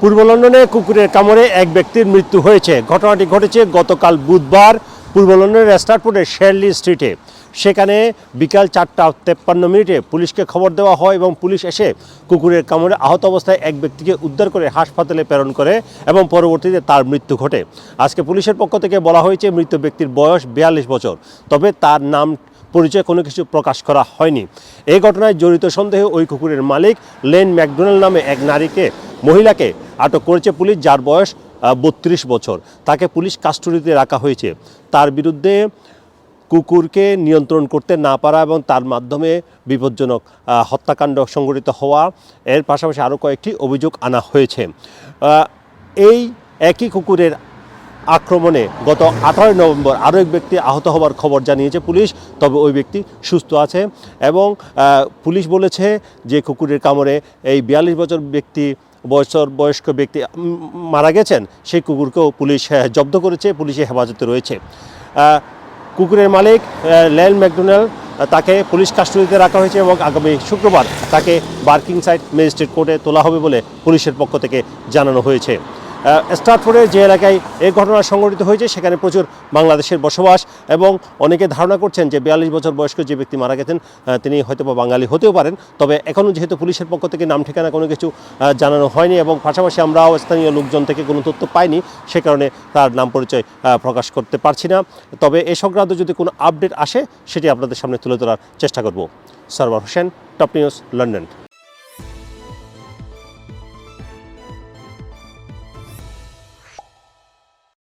পূর্ব লন্ডনে কুকুরের কামড়ে এক ব্যক্তির মৃত্যু হয়েছে। ঘটনাটি ঘটেছে গতকাল বুধবার পূর্ব লন্ডনের রেস্টারপুরের শেরলি স্ট্রিটে। সেখানে বিকাল চারটা তেপ্পান্ন মিনিটে পুলিশকে খবর দেওয়া হয় এবং পুলিশ এসে কুকুরের কামড়ে আহত অবস্থায় এক ব্যক্তিকে উদ্ধার করে হাসপাতালে প্রেরণ করে এবং পরবর্তীতে তার মৃত্যু ঘটে। আজকে পুলিশের পক্ষ থেকে বলা হয়েছে, মৃত ব্যক্তির বয়স বিয়াল্লিশ বছর, তবে তার নাম পরিচয় কোনো কিছু প্রকাশ করা হয়নি। এই ঘটনায় জড়িত সন্দেহে ওই কুকুরের মালিক লেন ম্যাকডোনাল্ড নামে এক নারীকে মহিলাকে আটক করেছে পুলিশ, যার বয়স বত্রিশ বছর। তাকে পুলিশ কাস্টডিতে রাখা হয়েছে। তার বিরুদ্ধে কুকুরকে নিয়ন্ত্রণ করতে না পারা এবং তার মাধ্যমে বিপজ্জনক হত্যাকাণ্ড সংঘটিত হওয়া, এর পাশাপাশি আরও কয়েকটি অভিযোগ আনা হয়েছে। এই একই কুকুরের আক্রমণে গত আঠারোই নভেম্বর আরও এক ব্যক্তি আহত হওয়ার খবর জানিয়েছে পুলিশ, তবে ওই ব্যক্তি সুস্থ আছে এবং পুলিশ বলেছে যে কুকুরের কামড়ে এই বিয়াল্লিশ বছর ব্যক্তি বছর বয়স্ক ব্যক্তি মারা গেছেন, সেই কুকুরকেও পুলিশ জব্দ করেছে, পুলিশের হেফাজতে রয়েছে। কুকুরের মালিক ল্যান ম্যাকডোনাল্ড তাকে পুলিশ কাস্টডিতে রাখা হয়েছে এবং আগামী শুক্রবার তাকে বার্কিং সাইট ম্যাজিস্ট্রেট কোর্টে তোলা হবে বলে পুলিশের পক্ষ থেকে জানানো হয়েছে। আহ, স্টার্টফোর্ডের যে এলাকায় এই ঘটনা সংঘটিত হয়েছে সেখানে প্রচুর বাংলাদেশের বসবাস এবং অনেকে ধারণা করছেন যে বিয়াল্লিশ বছর বয়স্ক যে ব্যক্তি মারা গেছেন তিনি হয়তো বা বাঙালি হতেও পারেন। তবে এখনও যেহেতু পুলিশের পক্ষ থেকে নাম ঠিকানা কোনো কিছু জানানো হয়নি এবং পাশাপাশি আমরাও স্থানীয় লোকজন থেকে কোনো তথ্য পাইনি সে কারণে তার নাম পরিচয় প্রকাশ করতে পারছি না। তবে এ সংক্রান্ত যদি কোনো আপডেট আসে সেটি আপনাদের সামনে তুলে ধরার চেষ্টা করব। Sarwar Hossain top news London.